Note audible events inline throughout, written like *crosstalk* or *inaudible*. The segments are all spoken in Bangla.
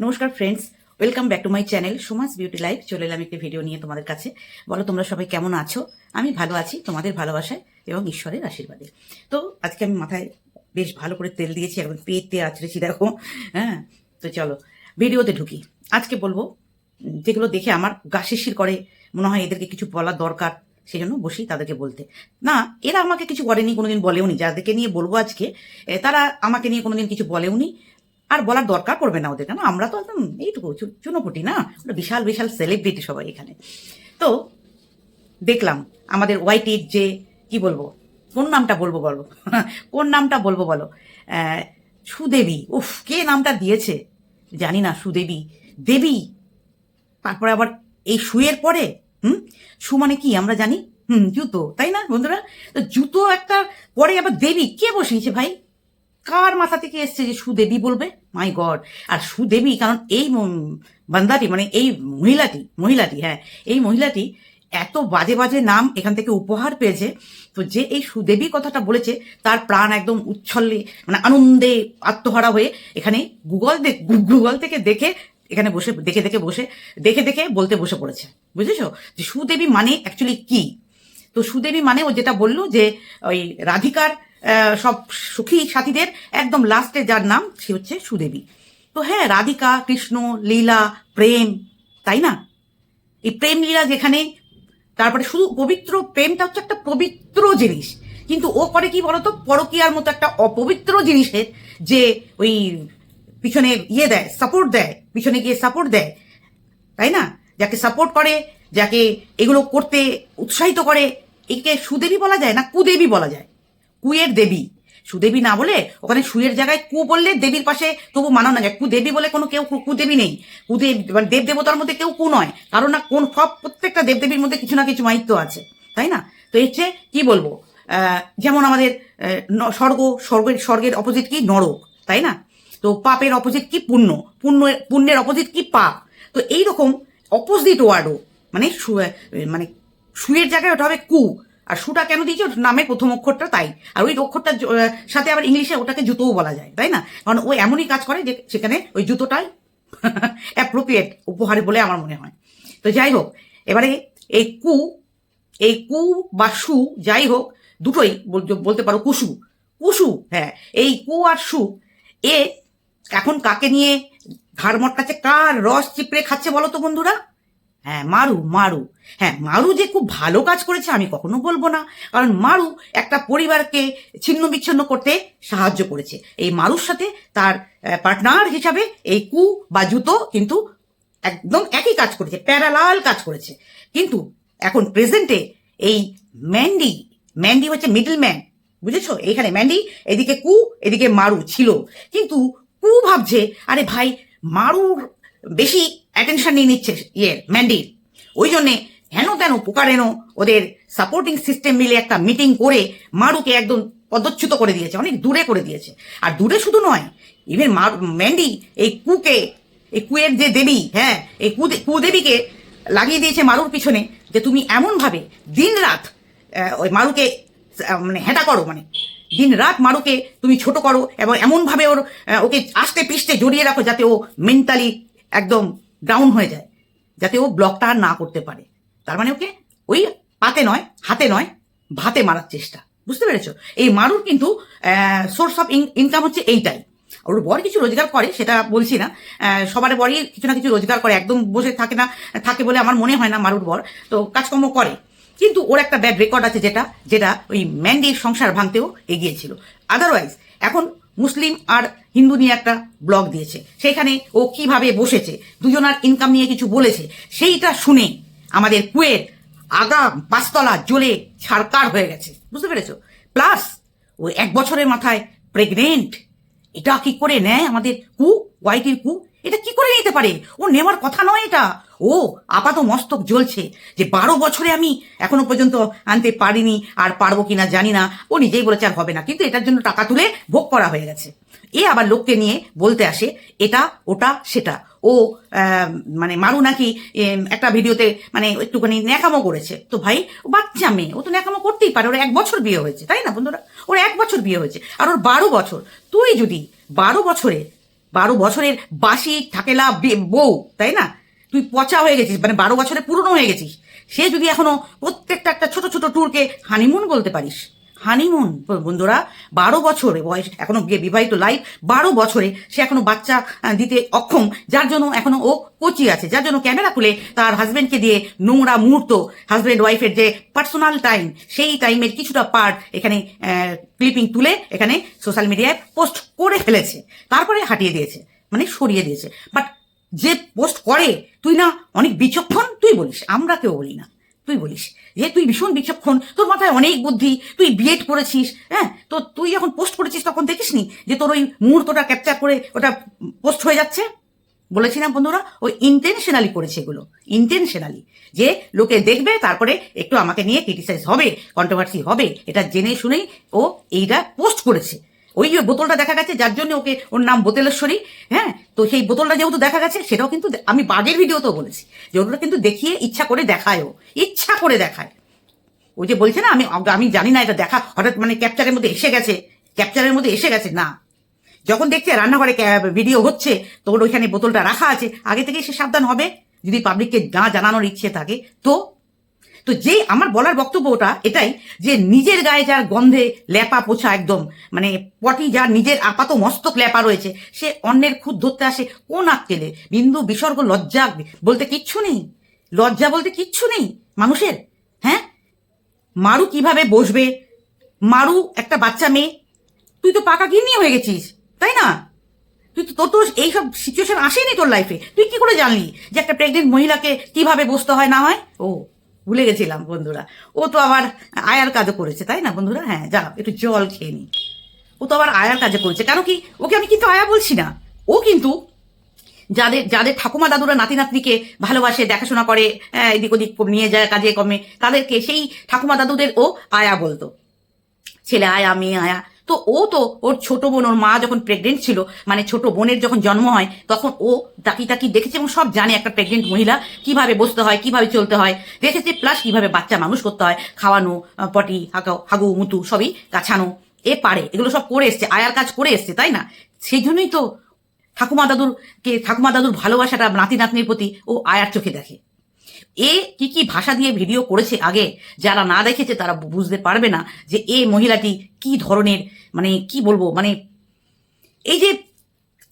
নমস্কার friends welcome back to my channel Suma's beauty life চলে এলাম একটি ভিডিও নিয়ে তোমাদের কাছে। বলো, তোমরা সবাই কেমন আছো? আমি ভালো আছি, তোমাদের ভালোবাসায় এবং ঈশ্বরের আশীর্বাদে। তো আজকে আমি মাথায় বেশ ভালো করে তেল দিয়েছি এবং পেটে আছড়েছি দেখো। হ্যাঁ তো চলো ভিডিওতে ঢুকি। আজকে বলব যেগুলো দেখে আমার গা শিরশির করে, মনে হয় এদেরকে কিছু বলার দরকার সেই জন্য বসি তাদেরকে বলতে। না, এরা আমাকে কিছু করেনি কোনোদিন বলেওনি। যাদেরকে নিয়ে বলব আজকে তারা আমাকে নিয়ে কোনোদিন কিছু বলেওনি। আর বলার দরকার পড়বে না ওদের কেন? আমরা তো একদম এইটুকু চুনোপুটি না? ওরা বিশাল বিশাল সেলিব্রিটি সবাই এখানে। তো দেখলাম আমাদের ওয়াইটির যে কি বলব? কোন নামটা বলব বলো? *laughs* কোন নামটা বলব বলো? সুদেবী। উফ, কে নামটা দিয়েছে? জানি না, সুদেবী। দেবী। তারপরে আবার এই শুয়ের পরে, হুম? শু মানে কি? আমরা জানি? হুম, জুতো, তাই না বন্ধুরা? তো জুতো একটা পরে আবার দেবী। কে বসিয়েছে ভাই? কার মাথা থেকে এসছে যে সুদেবী বলবে? মাই গড আর সুদেবী, কারণ এই বান্দাটি মানে এই মহিলাটি মহিলাটি হ্যাঁ এই মহিলাটি এত বাজে বাজে নাম এখান থেকে উপহার পেয়েছে। তো যে এই সুদেবী কথাটা বলেছে, তার প্রাণ একদম উচ্ছল্লে মানে আনন্দে আত্মহারা হয়ে এখানে গুগল গুগল থেকে দেখে, এখানে বসে, দেখে দেখে বসে, দেখে দেখে বলতে বসে পড়েছে। বুঝেছ? যে সুদেবী মানে অ্যাকচুয়ালি কি? তো সুদেবী মানে ও যেটা বলল যে ওই রাধিকার সব সুখী সাথীদের একদম লাস্টে যার নাম, সে হচ্ছে সুদেবী। তো হ্যাঁ রাধিকা, কৃষ্ণ, লীলা, প্রেম, তাই না? এই প্রেম লীলা যেখানে, তারপরে শুধু পবিত্র প্রেমটা হচ্ছে একটা পবিত্র জিনিস। কিন্তু ও করে কি বলতো? পরকীয়ার মতো একটা অপবিত্র জিনিসের যে ওই পিছনে ইয়ে দেয় সাপোর্ট দেয়, পিছনে গিয়ে সাপোর্ট দেয়, তাই না? যাকে সাপোর্ট করে, যাকে এগুলো করতে উৎসাহিত করে, একে সুদেবী বলা যায় না কুদেবী বলা যায়? কুয়ের দেবী। সুদেবী না বলে ওখানে সুয়ের জায়গায় কু বললে দেবীর পাশে তবু মানানো না যায়। কুদেবী বলে কোনো কেউ কুদেবী নেই। কুদেব মানে দেব দেবতার মধ্যে কেউ কু নয়। কারণ না কোন সব প্রত্যেকটা দেবদেবীর মধ্যে কিছু না কিছু মাহিত্য আছে। তাই না? তো চেয়ে কি বলব? যেমন আমাদের স্বর্গ, স্বর্গের স্বর্গের অপোজিট কি? নরক। তাই না? তো পাপের অপোজিট কি? পুণ্য। পুণ্য পুণ্যের অপোজিট কি? পাপ। তো এইরকম অপোজিট ওয়ার্ডও মানে মানে সুয়ের জায়গায় ওটা হবে কু। আর সুটা কেন দিয়েছে? নামের প্রথম অক্ষরটা তাই। আর ওই অক্ষরটা জ- আহ, সাথে আবার ইংলিশে ওটাকে জুতোও বলা যায় তাই না? কারণ ও এমনই কাজ করে যে সেখানে ওই জুতোটাই *laughs* অ্যাপ্রোপ্রিয়েট উপহার বলে আমার মনে হয়। তো যাই হোক এবারে এই কু এই কু বা সু যাই হোক দুটোই বল- বলতে পারো কুসু। কুসু হ্যাঁ এই কু আর সু এ এখন কাকে নিয়ে ঘাড় মটকাচ্ছে? কার রস চিপড়ে খাচ্ছে বলো তো বন্ধুরা? হ্যাঁ মারু মারু। হ্যাঁ মারু যে খুব ভালো কাজ করেছে আমি কখনো বলব না। কারণ মারু একটা পরিবারকে ছিন্ন বিচ্ছিন্ন করতে সাহায্য করেছে। এই মারুর সাথে তার পার্টনার হিসাবে এই কু বা জুতো কিন্তু একদম একই কাজ করেছে, প্যারালাল কাজ করেছে। কিন্তু এখন প্রেজেন্টে এই ম্যান্ডি ম্যান্ডি হচ্ছে মিডল ম্যান বুঝেছ? এইখানে ম্যান্ডি, এদিকে কু, এদিকে মারু ছিল। কিন্তু কু ভাবছে, আরে ভাই, মারুর বেশি অ্যাটেনশন নিয়ে নিচ্ছে ইয়ে ম্যান্ডির ওই জন্যে হেন তেন পোকারেন ওদের সাপোর্টিং সিস্টেম মিলে একটা মিটিং করে মারুকে একদম পদচ্যুত করে দিয়েছে, অনেক দূরে করে দিয়েছে। আর দূরে শুধু নয় ইভেন ম্যান্ডি এই কুকে, এই কুয়ের যে দেবী হ্যাঁ এই কু কুদেবীকে লাগিয়ে দিয়েছে মারুর পিছনে যে তুমি এমনভাবে দিন রাত ওই মারুকে মানে হেঁটা করো মানে দিন রাত মারুকে তুমি ছোট করো এবং এমনভাবে ওর ওকে আস্তে পিষ্টে জড়িয়ে রাখো যাতে ও মেন্টালি একদম ডাউন হয়ে যায়, যাতে ও ব্লকটা আর না করতে পারে। তার মানে ওকে ওই পাতে নয়, হাতে নয়, ভাতে মারার চেষ্টা। বুঝতে পেরেছ? এই মারুর কিন্তু সোর্স অফ ইনকাম হচ্ছে এইটাই। ওর বর কিছু রোজগার করে, সেটা বলছি না। সবার বরই কিছু না কিছু রোজগার করে, একদম বসে থাকে না, থাকে বলে আমার মনে হয় না মারুর বর। তো কাজকর্ম করে। কিন্তু ওর একটা ব্যাড রেকর্ড আছে যেটা যেটা ওই ম্যান্ডির সংসার ভাঙতেও এগিয়েছিল। আদারওয়াইজ এখন মুসলিম আর হিন্দু নিয়ে একটা ব্লগ দিয়েছে। সেখানে ও কীভাবে বসেছে, দুজনার ইনকাম নিয়ে কিছু বলেছে, সেইটা শুনে আমাদের কুয়ের আগাম পাঁচতলা জ্বলে ছাড়কার হয়ে গেছে। বুঝতে পেরেছ? প্লাস ও এক বছরের মাথায় প্রেগনেন্ট এটা কি করে নেয় আমাদের কু? ওয়াইটির কু? এটা কি করে নিতে পারে? ও নেওয়ার কথা নয় এটা। ও আপাত মস্তক জ্বলছে যে বারো বছরে আমি এখনও পর্যন্ত আনতে পারিনি আর পারব কিনা জানি না। ও নিজেই বলেছে আর হবে না। কিন্তু এটার জন্য টাকা তুলে ভোগ করা হয়ে গেছে। এ আবার লোককে নিয়ে বলতে আসে, এটা, ওটা, সেটা। ও মানে মারু নাকি একটা ভিডিওতে মানে একটুখানি ন্যাকামো করেছে। তো ভাই, ও বাচ্চা মেয়ে, ও তো ন্যাকামো করতেই পারে। ওর এক বছর বিয়ে হয়েছে, তাই না বন্ধুরা? ওর এক বছর বিয়ে হয়েছে। আর ওর বারো বছর। তুই যদি বারো বছরে বারো বছরের বাসি থাকেলা বে- বউ, তাই না? তুই পচা হয়ে গেছিস মানে বারো বছরে পুরনো হয়ে গেছিস। সে যদি এখনও প্রত্যেকটা একটা ছোট ছোট ট্যুরকে হানিমুন বলতে পারিস। হানিমুন, বন্ধুরা, বারো বছরে বয়স, এখনও বিবাহিত লাইফ বারো বছরে সে এখনও বাচ্চা দিতে অক্ষম। যার জন্য এখনও ও কোচি আছে। যার জন্য ক্যামেরা খুলে তার হাজবেন্ডকে দিয়ে নোংরা মুহূর্ত হাজবেন্ড ওয়াইফের যে পার্সোনাল টাইম সেই টাইমের কিছুটা পার্ট এখানে ক্লিপিং তুলে এখানে সোশ্যাল মিডিয়ায় পোস্ট করে ফেলেছে। তারপরে হাঁটিয়ে দিয়েছে মানে সরিয়ে দিয়েছে। বাট যে পোস্ট করে, তুই না অনেক বিচক্ষণ, তুই বলিস, আমরা কেউ বলি না। তুই বলিস, যে তুই ভীষণ বিচক্ষণ তোর মাথায় অনেক বুদ্ধি, তুই বিএড করেছিস হ্যাঁ? তো তুই যখন পোস্ট করেছিস তখন দেখিসনি যে তোর ওই মুহূর্তটা ক্যাপচার করে ওটা পোস্ট হয়ে যাচ্ছে? বলেছিলাম বন্ধুরা, ওই ইন্টেনশনালি করেছে এগুলো ইন্টেনশনালি যে লোকে দেখবে, তারপরে একটু আমাকে নিয়ে ক্রিটিসাইজ হবে কন্ট্রোভার্সি হবে, এটা জেনে শুনেই ও এইটা পোস্ট করেছে। ওই বোতলটা দেখা গেছে, যার জন্য ওকে ওর নাম বোতলেশ্বরী হ্যাঁ? তো সেই বোতলটা যেহেতু দেখা গেছে, সেটাও কিন্তু আমি বাগের ভিডিওতেও বলেছি যে ওটা কিন্তু দেখিয়ে ইচ্ছা করে দেখায় ও ইচ্ছা করে দেখায়। ওই যে বলছে না, আমি আমি জানি না এটা দেখা, হঠাৎ মানে ক্যাপচারের মধ্যে এসে গেছে ক্যাপচারের মধ্যে এসে গেছে, না। যখন দেখছে রান্নাঘরে ভিডিও হচ্ছে তোর ওইখানে বোতলটা রাখা আছে, আগে থেকে সে সাবধান হবে। যদি পাবলিককে না জানানোর ইচ্ছে থাকে, তো তো যে আমার বলার বক্তব্য ওটা এটাই যে নিজের গায়ে যার গন্ধে ল্যাপা পোছা একদম মানে পটি যার নিজের আপাত মস্তক ল্যাপা রয়েছে, সে অন্যের খুদ ধরতে আসে কোন আক্কেলে? বিন্দু বিসর্গ লজ্জা বলতে কিচ্ছু নেই। লজ্জা বলতে কিচ্ছু নেই মানুষের হ্যাঁ? মারু কীভাবে বসবে? মারু একটা বাচ্চা মেয়ে, তুই তো পাকা গিন্নি হয়ে গেছিস, তাই না? তুই তো তোর তো এইসব সিচুয়েশন আসেনি তোর লাইফে তুই কি করে জানলি যে একটা প্রেগনেন্ট মহিলাকে কীভাবে বসতে হয় না হয়? ও ভুলে গেছিলাম বন্ধুরা। ও তো আবার আয়ার কাজও করেছে তাই না বন্ধুরা? হ্যাঁ যা একটু জল খেয়ে নি। ও তো আবার আয়ার কাজে করেছে। কেন কি? ওকে আমি কিন্তু আয়া বলছি না। ও কিন্তু যাদের যাদের ঠাকুমা দাদুরা নাতি নাতনিকে ভালোবাসে দেখাশোনা করে হ্যাঁ, এদিক ওদিক নিয়ে যায় কাজে কমে তাদেরকে সেই ঠাকুমা দাদুদের ও আয়া বলতো। ছেলে আয়া মেয়ে আয়া তো ও তো ওর ছোট বোন, ওর মা যখন প্রেগনেন্ট ছিল মানে ছোট বোনের যখন জন্ম হয়, তখন ও তাকি তাকি দেখেছে এবং সব জানে একটা প্রেগনেন্ট মহিলা কীভাবে বসতে হয়, কীভাবে চলতে হয়। দেখেছে প্লাস কীভাবে বাচ্চা মানুষ করতে হয়, খাওয়ানো পটি, হাগু হাগু, মুতু সবই কাছানো। এ পারে, এগুলো সব করে এসছে, আয়ার কাজ করে এসছে, তাই না? সেই জন্যই তো ঠাকুমা দাদুর কে, ঠাকুমা দাদুর ভালোবাসাটা নাতি নাতনির প্রতি ও আয়ার চোখে দেখে। এ কি কি ভাষা দিয়ে ভিডিও করেছে আগে? যারা না দেখেছে তারা বুঝতে পারবে না যে এ মহিলাটি কি ধরনের মানে কি বলব মানে এই যে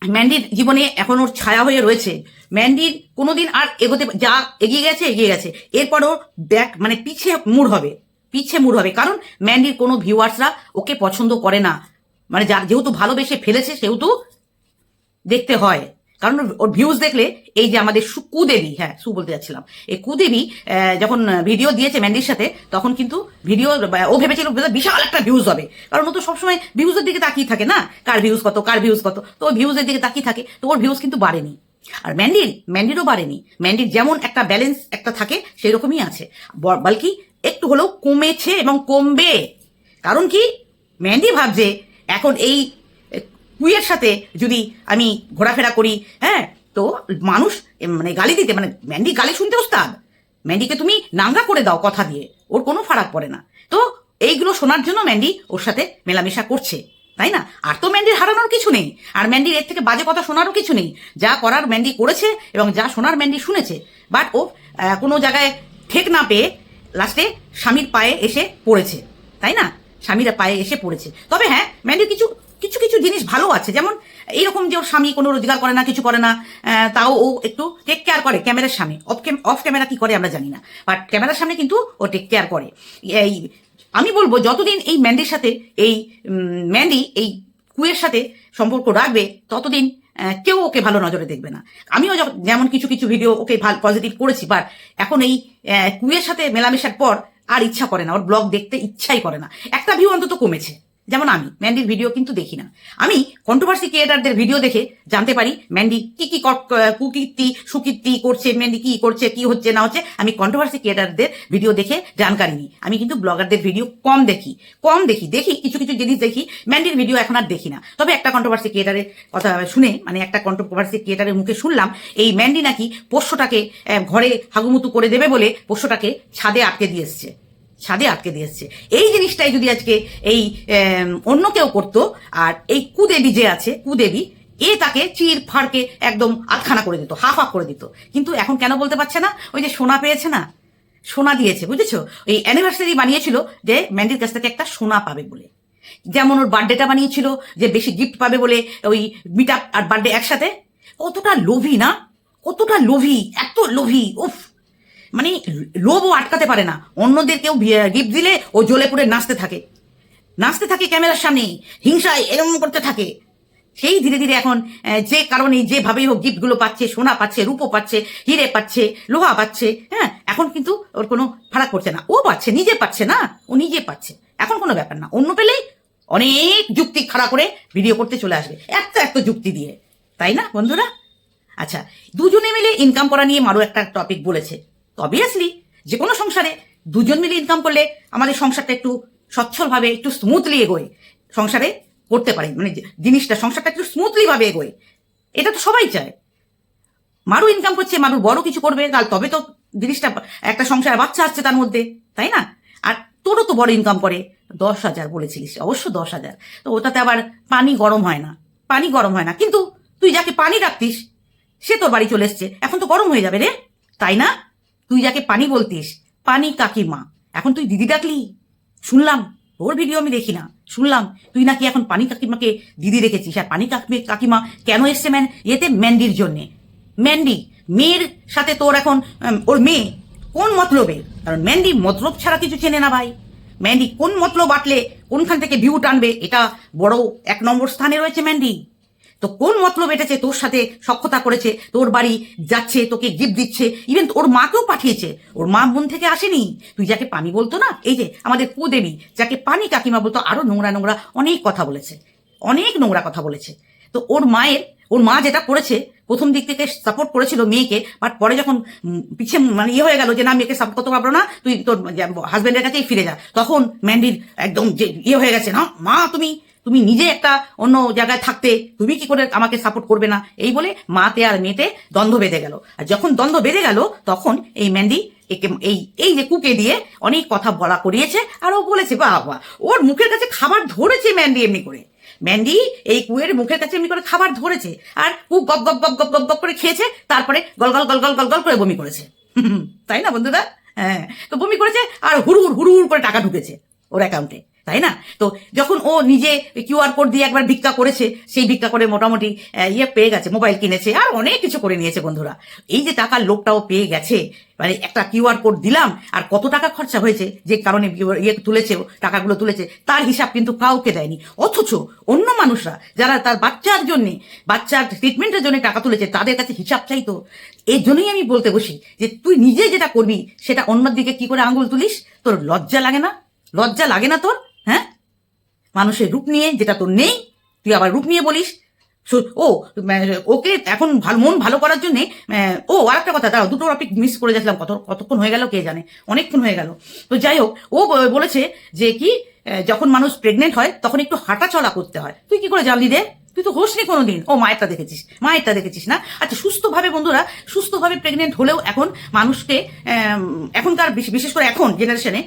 ম্যান্ডির জীবনে এখন ওর ছায়া হয়ে রয়েছে, ম্যান্ডির কোনোদিন আর এগোতে যা এগিয়ে গেছে এগিয়ে গেছে। এরপরও ব্যাক মানে পিছে মুড় হবে, পিছে মুড় হবে। কারণ ম্যান্ডির কোনো ভিউয়ার্সরা ওকে পছন্দ করে না। মানে যা যেহেতু ভালোবেসে ফেলেছে, সেহেতু দেখতে হয়। কারণ ওর ভিউজ দেখলে এই যে আমাদের কুদেবী হ্যাঁ সু বলতে যাচ্ছিলাম। এই কুদেবী যখন ভিডিও দিয়েছে ম্যান্ডির সাথে, তখন কিন্তু ভিডিও ও ভেবেছিল বিশাল একটা ভিউজ হবে। কারণ ও তো সবসময় ভিউজের দিকে তাকিয়ে থাকে না। কার ভিউজ কত, কার ভিউজ কত। তো ভিউজের দিকে তাকিয়ে থাকে, তো ওর ভিউজ কিন্তু বাড়েনি। আর ম্যান্ডির ম্যান্ডিরও বাড়েনি। ম্যান্ডির যেমন একটা ব্যালেন্স একটা থাকে সেই রকমই আছে বলকি, একটু হলেও কমেছে এবং কমবে। কারণ কি? ম্যান্ডি ভাবছে, এখন এই কুইয়ের সাথে যদি আমি ঘোরাফেরা করি হ্যাঁ? তো মানুষ মানে গালি দিতে মানে ম্যান্ডি গালি শুনতে ওস্তাদ। ম্যান্ডিকে তুমি নাঙ্গা করে দাও কথা দিয়ে, ওর কোনো ফারাক পড়ে না। তো এইগুলো শোনার জন্য ম্যান্ডি ওর সাথে মেলামেশা করছে, তাই না? আর তো ম্যান্ডির হারানোর কিছু নেই, আর ম্যান্ডির এর থেকে বাজে কথা শোনারও কিছু নেই। যা করার ম্যান্ডি করেছে এবং যা শোনার ম্যান্ডি শুনেছে বাট ও কোনো জায়গায় ঠেক না পেয়ে লাস্টে স্বামীর পায়ে এসে পড়েছে, তাই না? স্বামীরা পায়ে এসে পড়েছে। তবে হ্যাঁ ম্যান্ডির কিছু কিছু কিছু জিনিস ভালো আছে, যেমন এইরকম যে ওর স্বামী কোনো রোজগার করে না, কিছু করে না তাও ও একটু টেক কেয়ার করে, ক্যামেরার সামনে অফ অফ ক্যামেরা কি করে আমরা জানি না বাট ক্যামেরার সামনে কিন্তু ও টেক কেয়ার করে। এই, আমি বলব যতদিন এই ম্যান্ডির সাথে, এই ম্যান্ডি এই কুয়ের সাথে সম্পর্ক রাখবে, ততদিন কেউ ওকে ভালো নজরে দেখবে না। আমিও যেমন কিছু কিছু ভিডিও ওকে ভালো পজিটিভ করেছি বাট এখন এই কুয়ের সাথে মেলামেশার পর আর ইচ্ছা করে না, ওর ব্লগ দেখতে ইচ্ছাই করে না। একটা ভিউ অন্তত কমেছে। যেমন আমি ম্যান্ডির ভিডিও কিন্তু দেখি না। আমি কন্ট্রোভার্সি ক্রিয়েটারদের ভিডিও দেখে জানতে পারি ম্যান্ডি কি কি কুকীর্তি, সুকীর্তি করছে ম্যান্ডি কি করছে, কি হচ্ছে, না হচ্ছে, আমি কন্ট্রোভার্সি ক্রিয়েটারদের ভিডিও দেখে জানকারি নিই। আমি কিন্তু ব্লগারদের ভিডিও কম দেখি কম দেখি দেখি, কিছু কিছু জিনিস দেখি ম্যান্ডির ভিডিও এখন আর দেখি না। তবে একটা কন্ট্রোভার্সি ক্রিয়েটারের কথা শুনে মানে একটা কন্ট্রোভার্সি ক্রিয়েটারের মুখে শুনলাম, এই ম্যান্ডি নাকি পোষ্যটাকে ঘরে হাগুমুতু করে দেবে বলে পোষ্যটাকে ছাদে আটকে দিয়ে এসছে। ছাদে আটকে দিয়ে এসছে। এই জিনিসটাই যদি আজকে এই অন্য কেউ করতো, আর এই কুদেবী যে আছে, কুদেবী, এ তাকে চির ফাড়কে একদম আটখানা করে দিত, হাফ হাফ করে দিত। কিন্তু এখন কেন বলতে পারছে না? ওই যে সোনা পেয়েছে না? সোনা দিয়েছে, বুঝেছ? এই অ্যানিভার্সারি বানিয়েছিল যে ম্যান্ডির কাছ থেকে একটা সোনা পাবে বলে। যেমন ওর বার্থডেটা বানিয়েছিল, যে বেশি গিফট পাবে বলে ওই মিট আর বার্থডে একসাথে। কতটা লোভী না? কতটা লোভী, এত লোভী, উফ! মানে লোভও আটকাতে পারে না। অন্যদেরকেও গিফট দিলে ও জ্বলে পড়ে নাচতে থাকে। নাচতে থাকে ক্যামেরার সামনে, হিংসায় এরম করতে থাকে। সেই ধীরে ধীরে এখন যে কারণে যেভাবেই হোক গিফটগুলো পাচ্ছে, সোনা পাচ্ছে রূপো পাচ্ছে, হিরে পাচ্ছে, লোহা পাচ্ছে হ্যাঁ এখন কিন্তু ওর কোনো ফারাক করছে না। ও পাচ্ছে, নিজে পাচ্ছে না, ও নিজে পাচ্ছে। এখন কোনো ব্যাপার না। অন্য পেলেই অনেক যুক্তি খাড়া করে ভিডিও করতে চলে আসবে। একটা একটা যুক্তি দিয়ে। তাই না, বন্ধুরা? আচ্ছা দুজনে মিলে ইনকাম করা নিয়ে মারো একটা টপিক বলেছে। অবভিয়াসলি যে কোনো সংসারে দুজন মিলে ইনকাম করলে আমাদের সংসারটা একটু সচ্ছলভাবে, একটু স্মুথলি এগোয়। সংসারে করতে পারে মানে জিনিসটা, সংসারটা একটু স্মুথলিভাবে এগোয়। এটা তো সবাই চায়। মারু ইনকাম করছে মারু বড় কিছু করবে, তাহলে তবে তো জিনিসটা, একটা সংসারে বাচ্চা আসছে তার মধ্যে, তাই না? আর তোরও তো বড় ইনকাম করে। দশ হাজার বলেছিলিস, অবশ্য দশ হাজার। তো ওটাতে আবার পানি গরম হয় না, পানি গরম হয় না। কিন্তু তুই যাকে পানি রাখতিস, সে তোর বাড়ি চলে এসছে। এখন তো গরম হয়ে যাবে রে, তাই না? তুই যাকে পানি বলতিস, পানি কাকিমা এখন তুই দিদি ডাকলি? শুনলাম ওর ভিডিও আমি দেখি না। শুনলাম, তুই নাকি এখন পানি কাকিমাকে দিদি রেখেছিস। আর পানি কাকি কাকিমা কেন এসছে ম্যান? এতে ম্যান্ডির জন্যে। ম্যান্ডি, মেয়ের সাথে তোর এখন ওর মেয়ে, কোন মতলবে? কারণ ম্যান্ডি মতলব ছাড়া কিছু চেনে না ভাই। ম্যান্ডি কোন মতলব আটলে কোনখান থেকে ভিউ টানবে, এটা বড় এক নম্বর স্থানে রয়েছে ম্যান্ডি। তো কোন মতলব এটেছে তোর সাথে সক্ষতা করেছে? তোর বাড়ি যাচ্ছে তোকে গিফট দিচ্ছে ইভেন ওর মাকেও পাঠিয়েছে। ওর মা বোন থেকে আসেনি। তুই যাকে পানি বলতো না এই যে আমাদের কুদেবী যাকে পানি কাকিমা বলতো আরও নোংরা নোংরা অনেক কথা বলেছে। অনেক নোংরা কথা বলেছে। তো ওর মায়ের ওর মা যেটা করেছে প্রথম দিক থেকে সাপোর্ট করেছিল মেয়েকে বাট পরে যখন উম, পিছে মানে ইয়ে হয়ে গেল যে না মেয়েকে সাপোর্ট করতে পারব না তুই তোর হাজব্যান্ডের কাছেই ফিরে যা। তখন ম্যান্ডির একদম যে ইয়ে হয়ে গেছে না মা তুমি তুমি নিজে একটা অন্য জায়গায় থাকতে তুমি কি করে আমাকে সাপোর্ট করবে না? এই বলে মাতে আর মেয়েতে দ্বন্দ্ব বেঁধে গেল। আর যখন দ্বন্দ্ব বেঁধে গেল, তখন এই ম্যান্ডি একে, এই এই যে কুকে দিয়ে অনেক কথা বলা করিয়েছে আর ও বলেছে বাবা ওর মুখের কাছে খাবার ধরেছে ম্যান্ডি এমনি করে। ম্যান্ডি এই কুয়ের মুখের কাছে এমনি করে খাবার ধরেছে আর কু গপ গপ গপ গপ গপ গপ করে খেয়েছে, তারপরে গলগল গলগল গলগল করে বমি করেছে। *laughs* তাই না বন্ধুরা? হ্যাঁ তো বমি করেছে আর হুড় হুড় হুড় করে টাকা ঢুকেছে ওর অ্যাকাউন্টে তাই না? তো যখন ও নিজে কিউআর কোড দিয়ে একবার ভিক্ষা করেছে, সেই ভিক্ষা করে মোটামুটি ইয়ে পেয়ে গেছে মোবাইল কিনেছে, আর অনেক কিছু করে নিয়েছে বন্ধুরা। এই যে টাকার লোকটাও পেয়ে গেছে মানে একটা কিউআর কোড দিলাম, আর কত টাকা খরচা হয়েছে, যে কারণে ইয়ে তুলেছে, টাকাগুলো তুলেছে, তার হিসাব কিন্তু কাউকে দেয়নি। অথচ অন্য মানুষরা, যারা তার বাচ্চার জন্য, বাচ্চার ট্রিটমেন্টের জন্য টাকা তুলেছে, তাদের কাছে হিসাব চাইতো। এর জন্যই আমি বলতে বসি যে, তুই নিজে যেটা করবি, সেটা অন্যের দিকে কি করে আঙুল তুলিস? তোর লজ্জা লাগে না? লজ্জা লাগে না তোর? হ্যাঁ? মানুষের রূপ নিয়ে যেটা তোর নেই, তুই আবার রূপ নিয়ে বলিস। ও ওকে এখন ভালো, মন ভালো করার জন্যে ও আর একটা কথা, দাঁড়াও, দুটো টপিক মিস করে যাচ্ছিলাম, কত, কতক্ষণ হয়ে গেল কে জানে, অনেকক্ষণ হয়ে গেল। তো যাই হোক, ও বলেছে যে কি যখন মানুষ প্রেগনেন্ট হয়, তখন একটু হাঁটা চলা করতে হয়। তুই কি করে জানলি রে? তুই তো হোসনি কোনোদিন। ও, মায়েরটা দেখেছিস। মায়েরটা দেখেছিস না? আচ্ছা সুস্থভাবে বন্ধুরা, সুস্থভাবে প্রেগনেন্ট হলেও এখন মানুষকে এখনকার বিশেষ করে এখন জেনারেশনে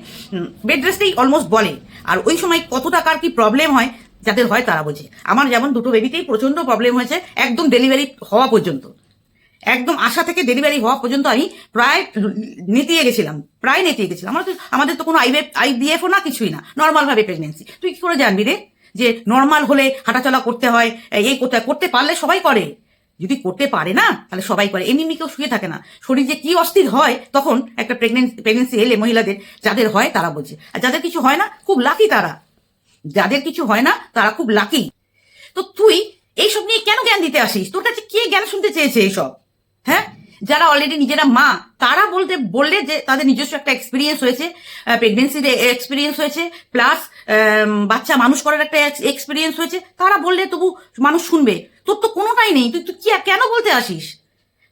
বেড রেস্টেই অলমোস্ট বলে। আর ওই সময় কত টাকার কি প্রবলেম হয়, যাদের হয় তারা বোঝে। আমার যেমন দুটো বেবিতেই প্রচণ্ড প্রবলেম হয়েছে, একদম ডেলিভারি হওয়া পর্যন্ত। একদম আশা থেকে ডেলিভারি হওয়া পর্যন্ত আমি প্রায় নেতিয়ে গেছিলাম। প্রায় নেতিয়ে গেছিলাম। আমার তো আমাদের তো কোনো আইভিএফ আইভিএফও না কিছুই না। নর্মাল ভাবে প্রেগনেন্সি তুই কি করে জানবি রে? যে নর্মাল হলে হাঁটাচলা করতে হয়, এই করতে করতে পারলে সবাই করে। যদি করতে পারে না, তাহলে সবাই করে। এমনি কেউ শুয়ে থাকে না। শরীর যে কি অস্থির হয়, তখন একটা প্রেগনেন্সি প্রেগনেন্সি এলে মহিলাদের, যাদের হয় তারা বলছে। আর যাদের কিছু হয় না, খুব লাকি তারা। যাদের কিছু হয় না, তারা খুব লাকি তো তুই এইসব নিয়ে কেন জ্ঞান দিতে আসিস? তোর কাছে কে জ্ঞান শুনতে চেয়েছে এইসব? হ্যাঁ? যারা অলরেডি নিজেরা মা, তারা বলতে, বললে যে তাদের নিজস্ব একটা এক্সপিরিয়েন্স হয়েছে প্রেগনেন্সির এক্সপিরিয়েন্স হয়েছে প্লাস বাচ্চা মানুষ করার একটা এক্সপিরিয়েন্স হয়েছে, তারা বললে তবু মানুষ শুনবে। তোর তো কোনোটাই নেই, তুই তুই কি, কেন বলতে আসিস?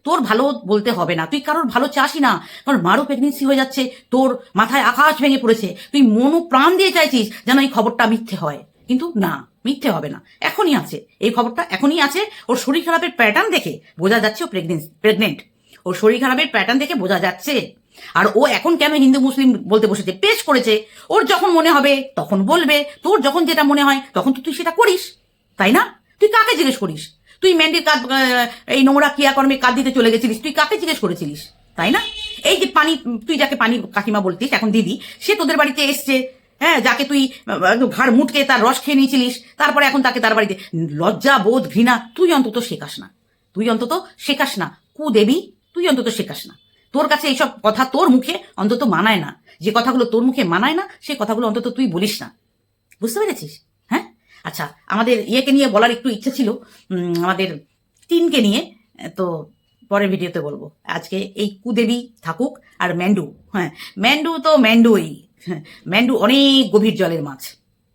তোর ভালো বলতে হবে না, তুই কারোর ভালো চাসই না, কারণ মারও প্রেগনেন্সি হয়ে যাচ্ছে, তোর মাথায় আকাশ ভেঙে পড়েছে, তুই মনো প্রাণ দিয়ে চাইছিস যেন এই খবরটা মিথ্যে হয়। কিন্তু না, মিথ্যে হবে না, এখনই আছে, এই খবরটা এখনই আছে, ওর শরীর খারাপের প্যাটার্ন দেখে বোঝা যাচ্ছে ও প্রেগনেন্সি প্রেগনেন্ট ওর শরীর খারাপের প্যাটার্ন দেখে বোঝা যাচ্ছে। আর ও এখন কেন হিন্দু, মুসলিম বলতে বসেছে? পেশ করেছে। ওর যখন মনে হবে, তখন বলবে। তোর যখন যেটা মনে হয়, তখন তো তুই সেটা করিস। তাই না? তুই কাকে জিজ্ঞেস করিস? তুই ম্যান্ডির কাজ এই নোংরা ক্রিয়াকর্মে কাজ দিতে চলে গেছিলিস। তুই কাকে জিজ্ঞেস করেছিলিস? তাই না? এই যে পানি, তুই যাকে পানি কাকিমা বলতিস, এখন দিদি, সে তোদের বাড়িতে এসছে। হ্যাঁ যাকে তুই ঘাড় মুটকে তার রস খেয়ে নিয়েছিলিস। তারপরে এখন তাকে তার বাড়িতে, লজ্জা, বোধ, ঘৃণা, তুই অন্তত শেখাস না। তুই অন্তত শেখাস না। কু দেবী তুই অন্তত শেখাস না। তোর কাছে এইসব কথা তোর মুখে অন্তত মানায় না। যে কথাগুলো তোর মুখে মানায় না সেই কথাগুলো অন্তত তুই বলিস না। বুঝতে পেরেছিস? হ্যাঁ? আচ্ছা আমাদের ইয়েকে নিয়ে বলার একটু ইচ্ছে ছিল। আমাদের টিনকে নিয়ে তো পরের ভিডিওতে বলব। আজকে এই কুদেবী থাকুক আর ম্যান্ডু হ্যাঁ ম্যান্ডু তো ম্যান্ডুই। হ্যাঁ, ম্যান্ডু অনেক গভীর জলের মাছ।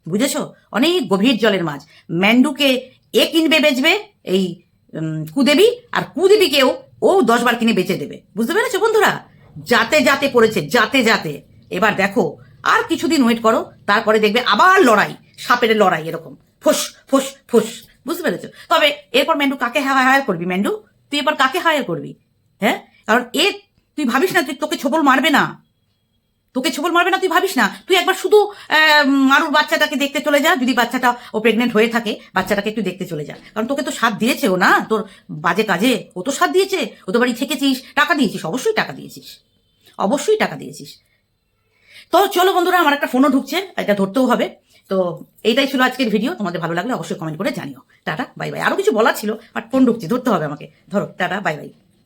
বুঝেছ? অনেক গভীর জলের মাছ। ম্যান্ডুকে এ কিনবে বেচবে এই কুদেবী আর কুদেবীকেও ও দশ বার কিনে বেঁচে দেবে। বুঝতে পেরেছ বন্ধুরা? যাতে যাতে পড়েছে, যাতে যাতে। এবার দেখো, আর কিছুদিন ওয়েট করো, তারপরে দেখবে আবার লড়াই, সাপের লড়াই এরকম। ফুস ফুস ফুস। বুঝতে পেরেছ? তবে এরপর ম্যান্ডু কাকে হায়ার করবি ম্যান্ডু? তুই এবার কাকে হায়ার করবি? হ্যাঁ? কারণ এ, তুই ভাবিস না তুই তোকে ছোবল মারবে না। তোকে ছোবল মারবে না, তুই ভাবিস না? তুই একবার শুধু মারুর বাচ্চাটাকে দেখতে চলে যা, যদি বাচ্চাটা ও প্রেগনেন্ট হয়ে থাকে, বাচ্চাটাকে একটু দেখতে চলে যা। কারণ তোকে তো সাথ দিয়েছে ও না? তোর বাজে কাজে ও তো সাথ দিয়েছে। ও তো বাড়ি থেকেছিস, টাকা দিয়েছিস, অবশ্যই টাকা দিয়েছিস। অবশ্যই টাকা দিয়েছিস। তো চলো বন্ধুরা, আমার একটা ফোনও ঢুকছে, এটা ধরতেও হবে। তো এইটাই ছিল আজকের ভিডিও তোমাদের ভালো লাগলে অবশ্যই কমেন্ট করে জানিও। টাটা বাই বাই আরও কিছু বলার ছিল বাট ফোন ঢুকছে, ধরতে হবে আমাকে। ধরো, টাটা বাই বাই